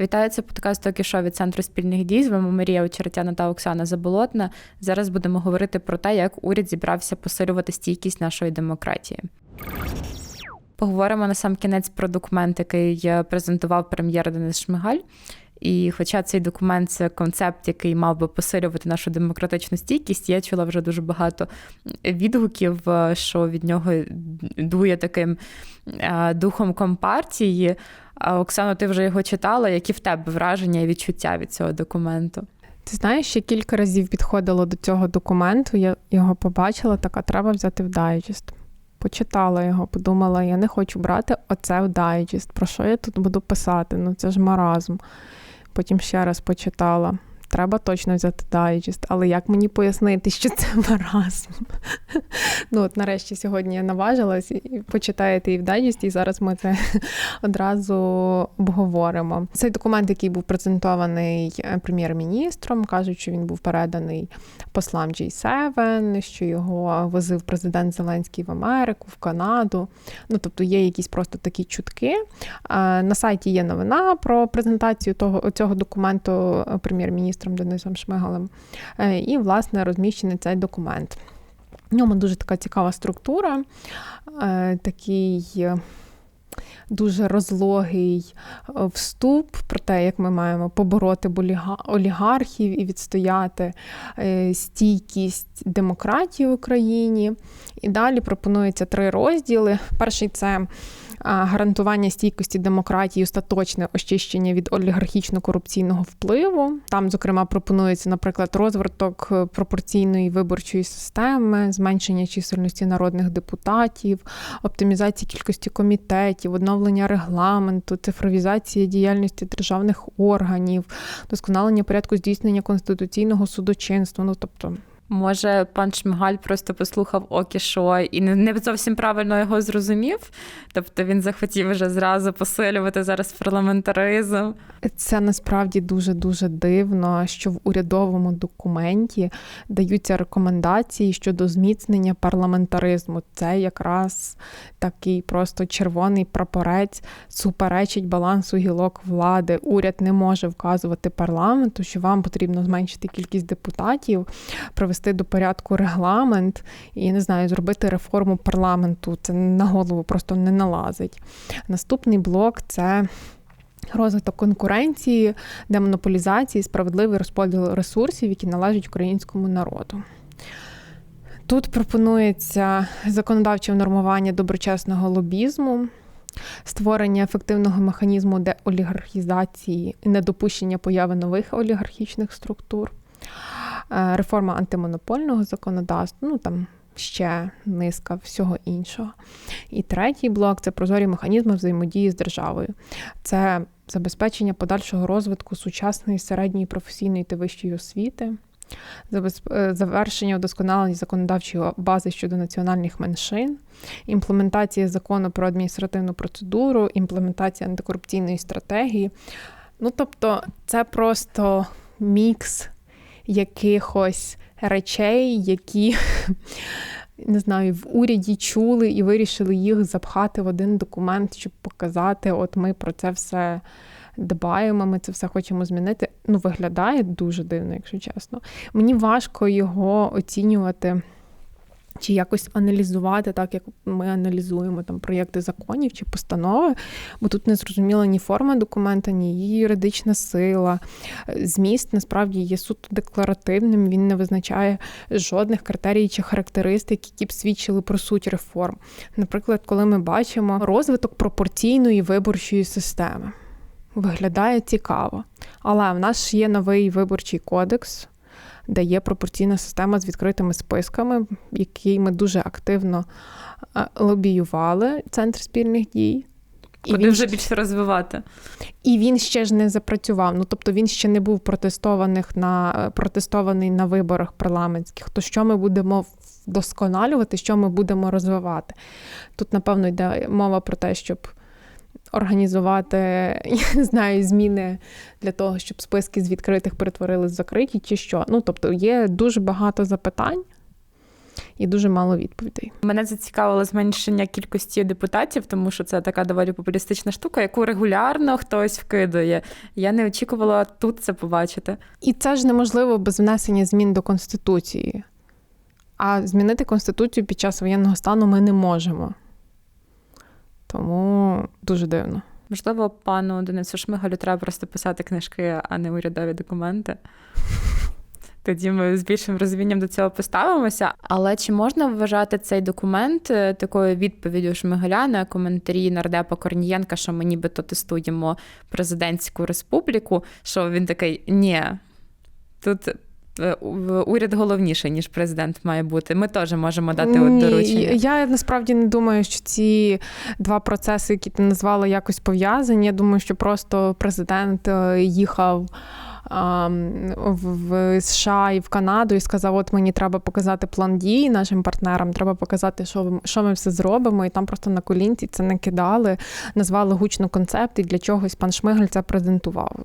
Вітаю, це подкаст «Токі шоу» від центру спільних дій. З вами Марія Очеретяна та Оксана Заболотна. Зараз будемо говорити про те, як уряд зібрався посилювати стійкість нашої демократії. Поговоримо на сам кінець про документ, який презентував прем'єр Денис Шмигаль. І, хоча цей документ це концепт, який мав би посилювати нашу демократичну стійкість, я чула вже дуже багато відгуків, що від нього дує таким духом компартії. А Оксано, ти вже його читала. Які в тебе враження і відчуття від цього документу? Ти знаєш, ще кілька разів підходила до цього документу, я його побачила, така треба взяти в дайджест. Почитала його, подумала, я не хочу брати оце в дайджест. Про що я тут буду писати? Ну це ж маразм. Потім ще раз почитала треба точно взяти дайджест. Але як мені пояснити, що це маразм? Ну, от нарешті сьогодні я наважилась і почитаєте і в дайджесті, і зараз ми це одразу обговоримо. Цей документ, який був презентований е, прем'єр-міністром, кажуть, що він був переданий послам G7, що його возив президент Зеленський в Америку, в Канаду. Ну, тобто є якісь просто такі чутки. На сайті є новина про презентацію того цього документу е, прем'єр-міністра міністром Денисом Шмигалем. Е, і, власне, розміщений цей документ. В ньому дуже така цікава структура, е, такий. Е, дуже розлогий вступ про те, як ми маємо побороти олігархів і відстояти стійкість демократії в Україні. І далі пропонується три розділи. Перший це гарантування стійкості демократії, остаточне очищення від олігархічно-корупційного впливу. Там, зокрема, пропонується, наприклад, розвиток е, пропорційної виборчої системи, зменшення чисельності народних депутатів, оптимізація кількості комітетів, оновлення регламенту, цифровізація діяльності державних органів, досконалення порядку здійснення конституційного судочинства. Ну тобто. Може, пан Шмигаль просто послухав Окішо і не зовсім правильно його зрозумів. Тобто він захотів вже зразу посилювати зараз парламентаризм. Це насправді дуже дуже дивно, що в урядовому документі даються рекомендації щодо зміцнення парламентаризму. Це якраз такий просто червоний прапорець суперечить балансу гілок влади. Уряд не може вказувати парламенту, що вам потрібно зменшити кількість депутатів, привести до порядку регламент і не знаю, зробити реформу парламенту. Це на голову просто не налазить. Наступний блок це. Розвиток конкуренції, демонополізації, справедливий розподіл ресурсів, які належать українському народу. Тут пропонується законодавче внормування доброчесного лобізму, створення ефективного механізму деолігархізації і недопущення появи нових олігархічних структур, реформа антимонопольного законодавства, ну там ще низка всього іншого. І третій блок це прозорі механізми взаємодії з державою. Це забезпечення подальшого розвитку сучасної середньої професійної та вищої освіти. Е, завершення удосконалення законодавчої бази щодо національних меншин, імплементація закону про адміністративну процедуру, імплементація антикорупційної стратегії. Ну, тобто, це просто мікс якихось речей, які не знаю, в уряді чули і вирішили їх запхати в один документ, щоб показати, от ми про це все дбаємо, ми це все хочемо змінити. Ну, виглядає дуже дивно, якщо чесно. Мені важко його оцінювати чи якось аналізувати, так як ми аналізуємо там проєкти законів чи постанови, бо тут не зрозуміла ні форма документа, ні її юридична сила. Зміст насправді є суто декларативним, він не визначає жодних критерій чи характеристик, які б свідчили про суть реформ. Наприклад, коли ми бачимо розвиток пропорційної виборчої системи. Виглядає цікаво. Але в нас є новий виборчий кодекс, де є пропорційна система з відкритими списками, який ми дуже активно лобіювали, центр спільних дій. І Куди він вже більше розвивати. І він ще ж не запрацював. Ну тобто він ще не був протестованих на е, протестований на виборах парламентських. То що ми будемо вдосконалювати, що ми будемо розвивати? Тут, напевно, йде мова про те, щоб організувати, я не знаю, зміни для того, щоб списки з відкритих перетворились в закриті, чи що. Ну, тобто, є дуже багато запитань, і дуже мало відповідей. Мене зацікавило зменшення кількості депутатів, тому що це така доволі популістична штука, яку регулярно хтось вкидує. Я не очікувала тут це побачити. І це ж неможливо без внесення змін до конституції. А змінити конституцію під час воєнного стану ми не можемо. Тому дуже дивно. Можливо, пану Денису Шмигалю треба просто писати книжки, а не урядові документи. Тоді ми з більшим розумінням до цього поставимося. Але чи можна вважати цей документ е, такою відповіддю Шмигаля на коментарі нардепа Корнієнка, що ми нібито тестуємо президентську республіку? Що він такий ні, тут уряд головніший, ніж президент має бути. Ми теж можемо дати от Ні, доручення. Я насправді не думаю, що ці два процеси, які ти назвала, якось пов'язані. Я думаю, що просто президент е, їхав. В США і в Канаду і сказав: от мені треба показати план дій нашим партнерам, треба показати, що, що ми все зробимо. І там просто на колінці це не кидали, назвали гучно концепт, і для чогось пан Шмигаль це презентував.